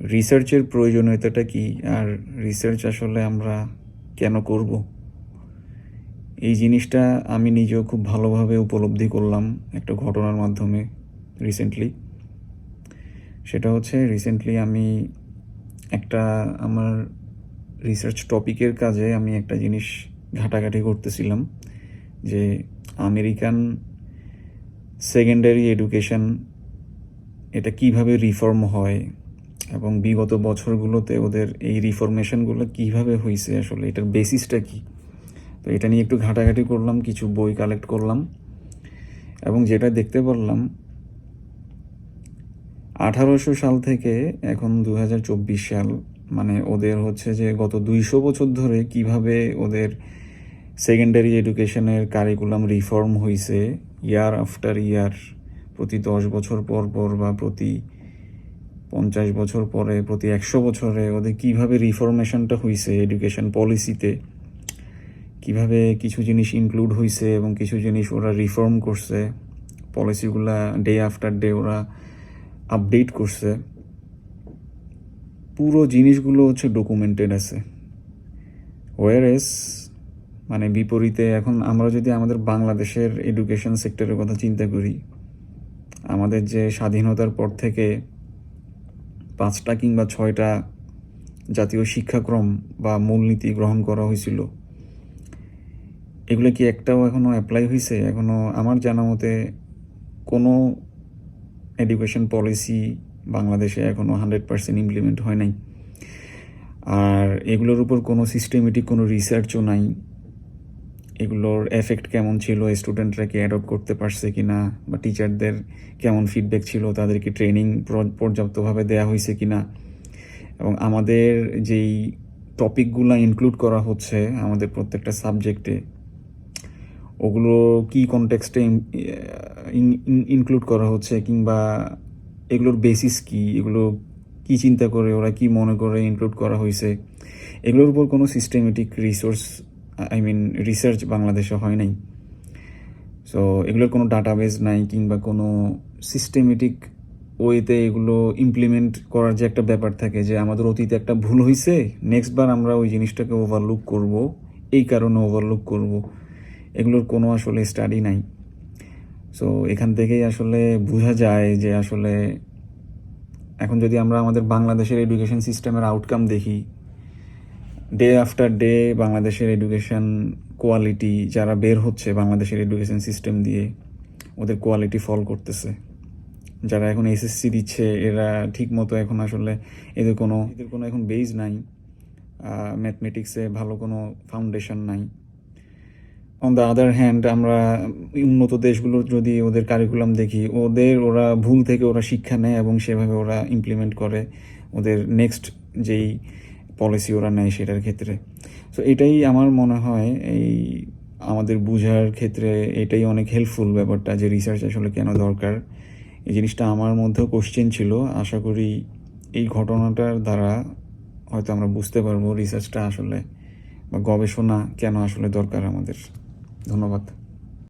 রিসার্চের প্রয়োজনীয়তাটা কি? আর রিসার্চ আসলে আমরা কেন করব? এই জিনিসটা আমি নিজেও খুব ভালোভাবে উপলব্ধি করলাম একটা ঘটনার মাধ্যমে রিসেন্টলি সেটা হচ্ছে রিসেন্টলি আমি একটা আমার রিসার্চ টপিকের কাজে আমি একটা জিনিস ঘাটাঘাটি করতেছিলাম যে আমেরিকান সেকেন্ডারি এডুকেশন এটা কীভাবে রিফর্ম হয়? এবং বিগত বছরগুলোতে ওদের এই রিফরমেশনগুলো কীভাবে হয়েছে আসলে, এটার বেসিসটা কি? তো এটা নিয়ে একটু ঘাটাঘাটি করলাম, কিছু বই কালেক্ট করলাম এবং যেটা দেখতে পারলাম, আঠারোশো সাল থেকে এখন দু হাজার চব্বিশ সাল মানে ওদের হচ্ছে যে গত দুইশো বছর ধরে কীভাবে ওদের সেকেন্ডারি এডুকেশনের কারিকুলাম রিফর্ম হয়েছে ইয়ার আফটার ইয়ার প্রতি দশ বছর পর পর বা প্রতি পঞ্চাশ বছর পরে, প্রতি একশো বছরে ওদের কীভাবে রিফরমেশনটা হয়েছে এডুকেশন পলিসিতে কীভাবে কিছু জিনিস ইনক্লুড হয়েছে এবং কিছু জিনিস ওরা রিফর্ম করছে পলিসিগুলা ডে আফটার ডে ওরা আপডেট করছে, পুরো জিনিসগুলো হচ্ছে ডকুমেন্টেড আছে। ওয়ারেস মানে বিপরীতে এখন আমরা যদি আমাদের বাংলাদেশের এডুকেশন সেক্টরের কথা চিন্তা করি, আমাদের যে স্বাধীনতার পর থেকে পাঁচটা কিংবা ছয়টা জাতীয় শিক্ষাক্রম বা মূলনীতি গ্রহণ করা হয়েছিল। এগুলো কি একটাও এখনও অ্যাপ্লাই হয়েছে? এখনও আমার জানা মতে কোনো এডুকেশন পলিসি বাংলাদেশে এখনও হান্ড্রেড পার্সেন্ট ইমপ্লিমেন্ট হয় নাই। আর এগুলোর উপর কোনো সিস্টেমেটিক কোনো রিসার্চও নাই। এগুলোর এফেক্ট কেমন ছিল? স্টুডেন্টরা কি অ্যাডপ্ট করতে পারছে কি না বা টিচারদের কেমন ফিডব্যাক ছিল? তাদেরকে ট্রেনিং পর্যাপ্তভাবে দেওয়া হয়েছে কি না এবং আমাদের যেই টপিকগুলো ইনক্লুড করা হচ্ছে আমাদের প্রত্যেকটা সাবজেক্টে ওগুলো কি কনটেক্সটে ইনক্লুড করা হচ্ছে? কিংবা এগুলোর বেসিস কি? এগুলো কি চিন্তা করে? ওরা কি মনে করে ইনক্লুড করা হয়েছে? এগুলোর উপর কোনো systematic resource I mean research Bangladesh হয় নাই। সো এগুলোর কোনো ডাটাবেস নাই কিংবা কোনো সিস্টেমেটিক ওয়েতে এগুলো ইমপ্লিমেন্ট করার যে একটা ব্যাপার থাকে যে আমাদের অতীতে একটা ভুল হয়েছে নেক্সট বার আমরা ওই জিনিসটাকে ওভারলুক করব, এই কারণে ওভারলুক করব। এগুলোর কোনো আসলে স্টাডি নাই। সো এখান থেকেই আসলে বোঝা যায় যে আসলে এখন যদি আমরা আমাদের বাংলাদেশের এডুকেশন সিস্টেমের আউটকাম দেখি ডে আফটার ডে বাংলাদেশের এডুকেশন কোয়ালিটি যারা বের হচ্ছে বাংলাদেশের এডুকেশন সিস্টেম দিয়ে, ওদের কোয়ালিটি ফল করতেছে। যারা এখন এসএসসি দিচ্ছে, এরা ঠিক মতো এখন আসলে এদের কোনো এদের কোনো এখন বেজ নাই। ম্যাথমেটিক্সে ভালো কোনো ফাউন্ডেশন নাই। অন দ্য আদার হ্যান্ড আমরা উন্নত দেশগুলোর যদি ওদের কারিকুলাম দেখি, ওদের ওরা ভুল থেকে ওরা শিক্ষা নেয় এবং সেভাবে ওরা ইমপ্লিমেন্ট করে। ওদের নেক্সট যেই পলিসি ওরা নেয় সেটার ক্ষেত্রে। সো এটাই আমার মনে হয় এই আমাদের বোঝার ক্ষেত্রে এটাই অনেক হেল্পফুল ব্যাপারটা যে রিসার্চ আসলে কেন দরকার। এই জিনিসটা আমার মধ্যেও কোশ্চেন ছিল। আশা করি এই ঘটনাটার দ্বারা হয়তো আমরা বুঝতে পারব রিসার্চটা আসলে বা গবেষণা কেন আসলে দরকার আমাদের। ধন্যবাদ।